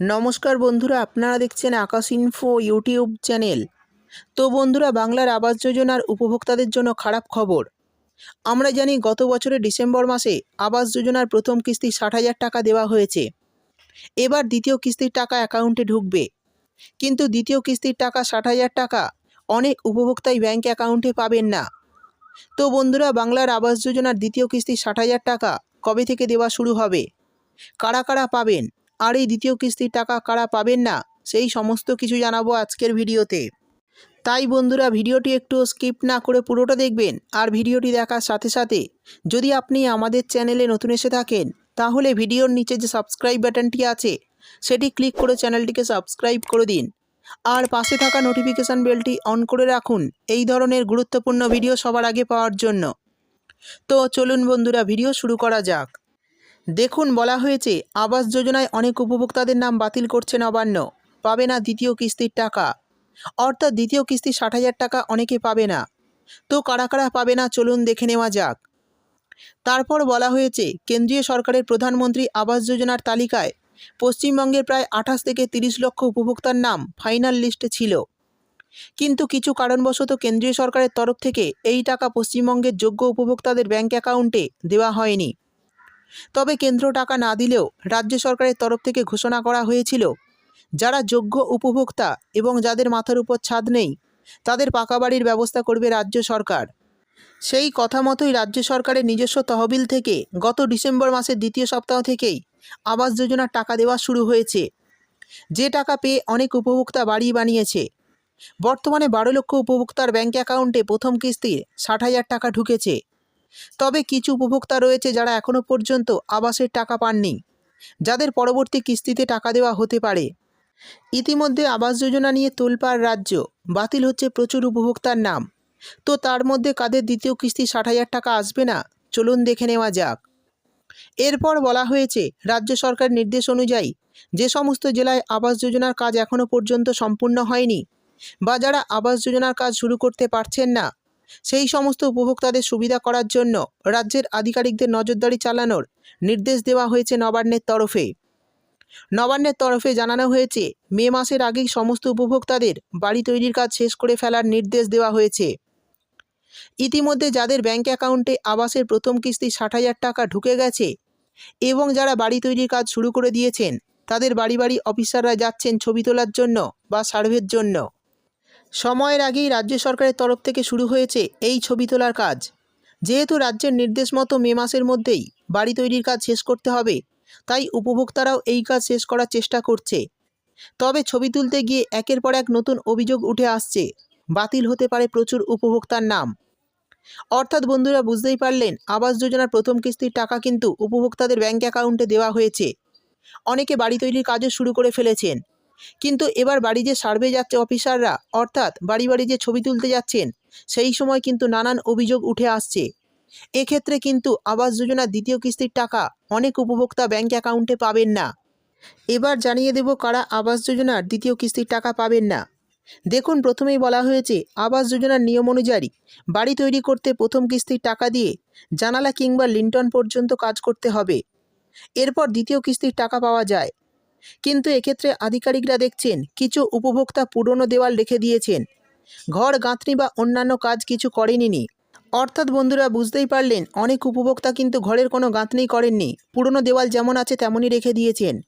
নমস্কার বন্ধুরা, আপনারা দেখছেন আকাশ ইনফো ইউটিউব চ্যানেল তো বন্ধুরা, বাংলার আবাস যোজনার উপভোক্তাদের জন্য খারাপ খবর। আমরা জানি গত বছরের ডিসেম্বর মাসে আবাস যোজনার প্রথম কিস্তি ষাট হাজার টাকা দেওয়া হয়েছে। এবার দ্বিতীয় কিস্তির টাকা অ্যাকাউন্টে ঢুকবে। কিন্তু দ্বিতীয় কিস্তির টাকা ষাট হাজার টাকা অনেক উপভোক্তাই ব্যাঙ্ক অ্যাকাউন্টে পাবেন না। তো বন্ধুরা, বাংলার আবাস যোজনার দ্বিতীয় কিস্তি ষাট হাজার টাকা কবে থেকে দেওয়া শুরু হবে? কারা কারা পাবেন? আর এই দ্বিতীয় কিস্তির টাকা কারা পাবেন না? সেই সমস্ত কিছু জানাব আজকের ভিডিওতে। তাই বন্ধুরা, ভিডিওটি একটু স্কিপ না করে পুরোটা দেখবেন আর ভিডিওটি দেখার সাথে সাথে যদি আপনি আমাদের চ্যানেলে নতুন এসে থাকেন, তাহলে ভিডিওর নিচে যে সাবস্ক্রাইব বাটনটি আছে, সেটি ক্লিক করে চ্যানেলটিকে সাবস্ক্রাইব করে দিন। আর পাশে থাকা নোটিফিকেশান বেলটি অন করে রাখুন এই ধরনের গুরুত্বপূর্ণ ভিডিও সবার আগে পাওয়ার জন্য। তো চলুন বন্ধুরা, ভিডিও শুরু করা যাক। দেখুন বলা হয়েছে, আবাস যোজনায় অনেক উপভোক্তাদের নাম বাতিল করছে নবান্ন। পাবে না দ্বিতীয় কিস্তির টাকা। অর্থাৎ দ্বিতীয় কিস্তি ষাট হাজার টাকা অনেকে পাবে না। তো কারা কারা পাবে না চলুন দেখে নেওয়া যাক। তারপর বলা হয়েছে, কেন্দ্রীয় সরকারের প্রধানমন্ত্রী আবাস যোজনার তালিকায় পশ্চিমবঙ্গের প্রায় আঠাশ থেকে তিরিশ লক্ষ উপভোক্তার নাম ফাইনাল লিস্টে ছিল। কিন্তু কিছু কারণবশত কেন্দ্রীয় সরকারের তরফ থেকে এই টাকা পশ্চিমবঙ্গের যোগ্য উপভোক্তাদের ব্যাঙ্ক অ্যাকাউন্টে দেওয়া হয়নি। তবে কেন্দ্র টাকা না দিলেও রাজ্য সরকারের তরফ থেকে ঘোষণা করা হয়েছিল, যারা যোগ্য উপভোক্তা এবং যাদের মাথার উপর ছাদ নেই, তাদের পাকা বাড়ির ব্যবস্থা করবে রাজ্য সরকার। সেই কথা মতোই রাজ্য সরকারের নিজস্ব তহবিল থেকে গত ডিসেম্বর মাসের দ্বিতীয় সপ্তাহ থেকেই আবাস যোজনার টাকা দেওয়া শুরু হয়েছে। যে টাকা পেয়ে অনেক উপভোক্তা বাড়ি বানিয়েছে। বর্তমানে বারো লক্ষ উপভোক্তার ব্যাঙ্ক অ্যাকাউন্টে প্রথম কিস্তির ষাট হাজার টাকা ঢুকেছে। তবে কিছু উপভোক্তা রয়েছে যারা এখনও পর্যন্ত আবাসের টাকা পাননি, যাদের পরবর্তী কিস্তিতে টাকা দেওয়া হতে পারে। ইতিমধ্যে আবাস যোজনা নিয়ে তোলপাড় রাজ্য বাতিল হচ্ছে প্রচুর উপভোক্তার নাম। তো তার মধ্যে কাদের দ্বিতীয় কিস্তি ষাট হাজার টাকা আসবে না? চলুন দেখে নেওয়া যাক। এরপর বলা হয়েছে, রাজ্য সরকার নির্দেশ অনুযায়ী যে সমস্ত জেলায় আবাস যোজনার কাজ এখনও পর্যন্ত সম্পূর্ণ হয়নি বা যারা আবাস যোজনার কাজ শুরু করতে পারছেন না সেই সমস্ত উপভোক্তাদের সুবিধা করার জন্য রাজ্যের আধিকারিকদের নজরদারি চালানোর নির্দেশ দেওয়া হয়েছে নবান্নের তরফে। নবান্নের তরফে জানানো হয়েছে, মে মাসের আগেই সমস্ত উপভোক্তাদের বাড়ি তৈরির কাজ শেষ করে ফেলার নির্দেশ দেওয়া হয়েছে। ইতিমধ্যে যাদের ব্যাঙ্ক অ্যাকাউন্টে আবাসের প্রথম কিস্তি ষাট হাজার টাকা ঢুকে গেছে এবং যারা বাড়ি তৈরির কাজ শুরু করে দিয়েছেন, তাদের বাড়ি বাড়ি অফিসাররা যাচ্ছেন ছবি তোলার জন্য বা সার্ভের জন্য। সময়ের আগেই রাজ্য সরকারের তরফ থেকে শুরু হয়েছে এই ছবি তোলার কাজ। যেহেতু রাজ্যের নির্দেশ মতো মে মাসের মধ্যেই বাড়ি তৈরির কাজ শেষ করতে হবে, তাই উপভোক্তারাও এই কাজ শেষ করার চেষ্টা করছে। তবে ছবি তুলতে গিয়ে একের পর এক নতুন অভিযোগ উঠে আসছে। বাতিল হতে পারে প্রচুর উপভোক্তার নাম। অর্থাৎ বন্ধুরা বুঝতেই পারলেন, আবাস যোজনার প্রথম কিস্তির টাকা কিন্তু উপভোক্তাদের ব্যাঙ্ক অ্যাকাউন্টে দেওয়া হয়েছে। অনেকে বাড়ি তৈরির কাজও শুরু করে ফেলেছেন। কিন্তু এবার বাড়ি যে সার্ভে যাচ্ছে অফিসাররা, অর্থাৎ বাড়ি বাড়ি যে ছবি তুলতে যাচ্ছেন, সেই সময় কিন্তু নানান অভিযোগ উঠে আসছে। এক্ষেত্রে কিন্তু আবাস যোজনার দ্বিতীয় কিস্তির টাকা অনেক উপভোক্তা ব্যাঙ্ক অ্যাকাউন্টে পাবেন না। এবার জানিয়ে দেব কারা আবাস যোজনার দ্বিতীয় কিস্তির টাকা পাবেন না। দেখুন, প্রথমেই বলা হয়েছে, আবাস যোজনার নিয়ম অনুযায়ী বাড়ি তৈরি করতে প্রথম কিস্তির টাকা দিয়ে জানালা কিংবা লিন্টন পর্যন্ত কাজ করতে হবে। এরপর দ্বিতীয় কিস্তির টাকা পাওয়া যায়। কিন্তু এক্ষেত্রে আধিকারিকরা দেখছেন, কিছু উপভোক্তা পুরনো দেওয়াল রেখে দিয়েছেন। ঘর, গাঁথনি বা অন্যান্য কাজ কিছু করেনি অর্থাৎ বন্ধুরা, বুঝতেই পারলেন, অনেক উপভোক্তা কিন্তু ঘরের কোনো গাঁথনি করেননি। পুরনো দেওয়াল যেমন আছে তেমনই রেখে দিয়েছেন।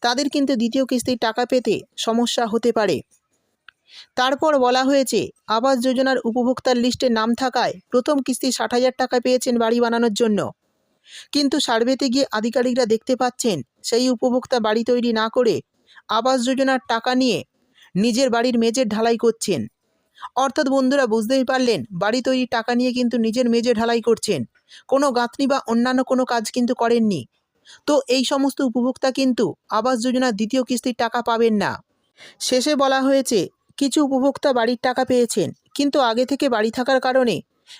তাদের কিন্তু দ্বিতীয় কিস্তির টাকা পেতে সমস্যা হতে পারে। তারপর বলা হয়েছে, আবাস যোজনার উপভোক্তার লিস্টে নাম থাকায় প্রথম কিস্তি ষাট হাজার টাকা পেয়েছেন বাড়ি বানানোর জন্য। কিন্তু সার্ভেতে গিয়ে আধিকারিকরা দেখতে পাচ্ছেন সেই উপভোক্তা বাড়ি তৈরি না করে আবাস যোজনার টাকা নিয়ে নিজের বাড়ির মেজের ঢালাই করছেন। অর্থাৎ বন্ধুরা বুঝতেই পারলেন, বাড়ি তৈরির টাকা নিয়ে কিন্তু নিজের মেজে ঢালাই করছেন। কোনো গাঁথনি বা অন্যান্য কোনো কাজ কিন্তু করেননি। তো এই সমস্ত উপভোক্তা কিন্তু আবাস যোজনার দ্বিতীয় কিস্তির টাকা পাবেন না। শেষে বলা হয়েছে, কিছু উপভোক্তা বাড়ির টাকা পেয়েছেন, কিন্তু আগে থেকে বাড়ি থাকার কারণে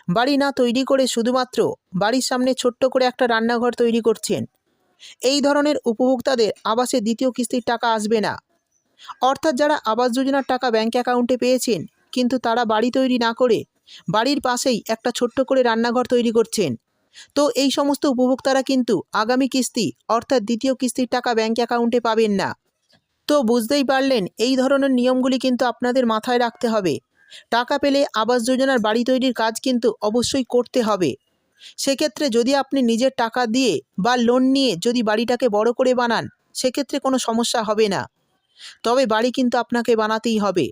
বাড়ি না তৈরি করে শুধুমাত্র বাড়ির সামনে ছোট্ট করে একটা রান্নাঘর তৈরি করছেন। এই ধরনের উপভোক্তাদের আবাসে দ্বিতীয় কিস্তির টাকা আসবে না। অর্থাৎ যারা আবাস যোজনার টাকা ব্যাঙ্ক অ্যাকাউন্টে পেয়েছেন, কিন্তু তারা বাড়ি তৈরি না করে বাড়ির পাশেই একটা ছোট্ট করে রান্নাঘর তৈরি করছেন। তো এই সমস্ত উপভোক্তারা কিন্তু আগামী কিস্তি, অর্থাৎ দ্বিতীয় কিস্তির টাকা ব্যাঙ্ক অ্যাকাউন্টে পাবেন না। তো বুঝতেই পারলেন, এই ধরনের নিয়মগুলি কিন্তু আপনাদের মাথায় রাখতে হবে। টাকা পেলে আবাস যোজনার বাড়ি তৈরির কাজ কিন্তু অবশ্যই করতে হবে। সেক্ষেত্রে যদি আপনি নিজের টাকা দিয়ে বা লোন নিয়ে যদি বাড়িটাকে বড় করে বানান, সেক্ষেত্রে কোনো সমস্যা হবে না। তবে বাড়ি কিন্তু আপনাকে বানাতেই হবে।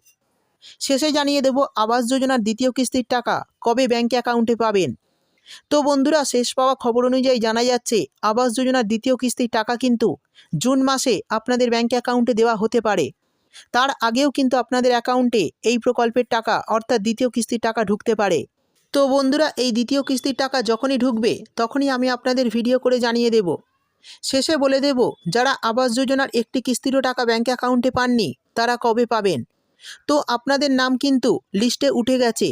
শেষে জানিয়ে দেব, আবাস যোজনার দ্বিতীয় কিস্তির টাকা কবে ব্যাঙ্ক অ্যাকাউন্টে পাবেন? তো বন্ধুরা, শেষ পাওয়া খবর অনুযায়ী জানা যাচ্ছে, আবাস যোজনার দ্বিতীয় কিস্তির টাকা কিন্তু জুন মাসে আপনাদের ব্যাঙ্ক অ্যাকাউন্টে দেওয়া হতে পারে। তার আগেও কিন্তু আপনাদের অ্যাকাউন্টে এই প্রকল্পের টাকা, অর্থাৎ দ্বিতীয় কিস্তির টাকা ঢুকতে পারে। তো বন্ধুরা, এই দ্বিতীয় কিস্তির টাকা যখনই ঢুকবে, তখনই আমি আপনাদের ভিডিও করে জানিয়ে দেব। শেষে বলে দেব, যারা আবাস যোজনার একটি কিস্তিরও টাকা ব্যাঙ্ক অ্যাকাউন্টে পাননি, তারা কবে পাবেন? তো আপনাদের নাম কিন্তু লিস্টে উঠে গেছে।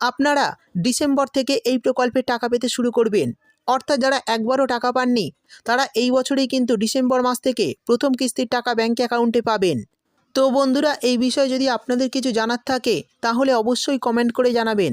আপনারা ডিসেম্বর থেকে এই প্রকল্পের টাকা পেতে শুরু করবেন। অর্থাৎ যারা একবারও টাকা পাননি, তারা এই বছরেই কিন্তু ডিসেম্বর মাস থেকে প্রথম কিস্তির টাকা ব্যাঙ্ক অ্যাকাউন্টে পাবেন। তো বন্ধুরা, এই বিষয়ে যদি আপনাদের কিছু জানার থাকে, তাহলে অবশ্যই কমেন্ট করে জানাবেন।